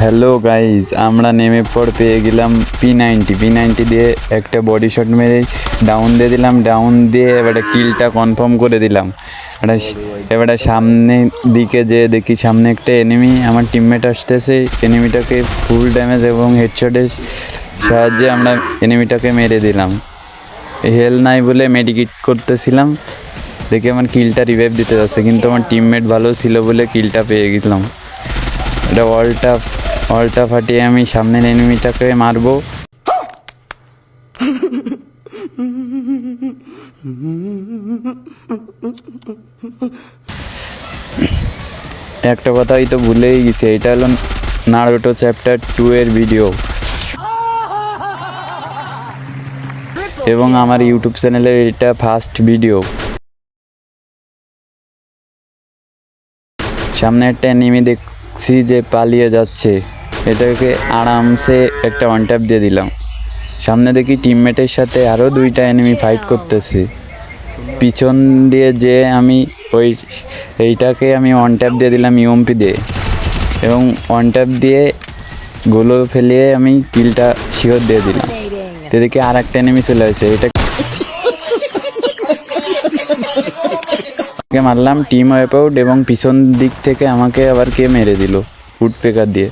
Hello guys আমরা নেমে পর পেয়ে গেলাম পি নাইনটি পি নাইনটি দিয়ে একটা বডি শট মেরে ডাউন দিয়ে দিলাম। ডাউন দিয়ে এবারে কিলটা কনফার্ম করে দিলাম। এবারে সামনে দিকে যে দেখি সামনে একটা এনিমি আমার টিমমেট আসতেছে। এনিমিটাকে ফুল ড্যামেজ এবং হেডশটের সাহায্যে আমরা এনিমিটাকে মেরে দিলাম। হেল নাই বলে মেডিকেট করতেছিলাম। দেখি আমার কিলটা রিভাইভ দিতে যাচ্ছে। কিন্তু আমার টিমমেট ভালো ছিল বলে কিলটা পেয়ে গেছিলাম। এটা অলটা অলটা ফাটিয়ে আমি সামনের এনিমিটাকে মারবো। একটা কথাই তো ভুলেই গেছি, এটা হলো নারুটো চ্যাপ্টার টু এর ভিডিও এবং আমার ইউটিউব চ্যানেলের এটা ফার্স্ট ভিডিও সামনে একটা এনিমি দেখছি যে পালিয়ে যাচ্ছে। এটাকে আরামসে একটা ওয়ান ট্যাপ দিয়ে দিলাম। সামনে দেখি টিমমেটের সাথে আরও দুইটা এনিমি ফাইট করতেছে। পিছন দিয়ে যে আমি ওই এইটাকে আমি ওয়ান ট্যাপ দিয়ে দিলাম ইউএমপি দিয়ে। এবং ওয়ান ট্যাপ দিয়ে গোলো ফেলিয়ে আমি কিলটা শিওর দিয়ে দিলাম। দেখি আর একটা এনিমি চলে আসে এটা মারলাম টিম ওয়াইপ আউট এবং পিছন দিক থেকে আমাকে আবার কে মেরে দিল? ফুড পেকার দিয়ে।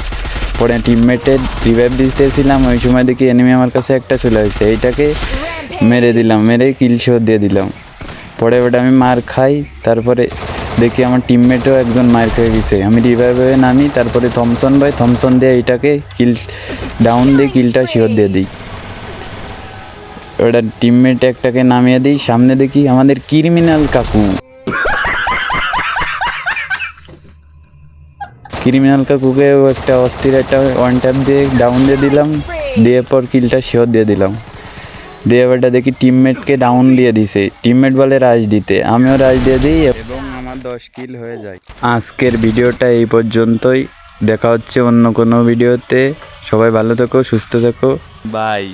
পরে টিমমেটের রিভাইভ দিতেছিলাম, ওই সময় দেখি এনিমি আমার কাছে একটা চলে আসছে। এইটাকে মেরে দিলাম, মেরে কিল শো দিয়ে দিলাম। পরে ওটা আমি মার খাই, তারপরে দেখি আমার টিমমেটও একজন মার খেয়ে গেছে। আমি রিভাইভ হয়ে নামি, তারপরে থমসন ভাই থমসন দিয়ে এইটাকে কিল ডাউন দিয়ে কিলটা শিওর দিয়ে দিই। ওটা টিমমেট একটাকে নামিয়ে দিই, সামনে দেখি আমাদের ক্রিমিনাল কাকু। ক্রিমিনাল কাকুকে একটা অস্থির একটা ওয়ান ট্যাপ দিয়ে ডাউন দিয়ে দিলাম, দিয়ে পর কিলটা শিওর দিয়ে দিলাম। দিয়ে এবারটা দেখি টিমমেটকে ডাউন দিয়ে দিছে। টিমমেট বলে রাজ দিতে। আমিও রাজ দিয়ে দিই এবং আমার দশ কিল হয়ে যায়। আজকের ভিডিওটা এই পর্যন্তই। দেখা হচ্ছে অন্য কোনো ভিডিওতে। সবাই ভালো থেকো, সুস্থ থেকো। বাই.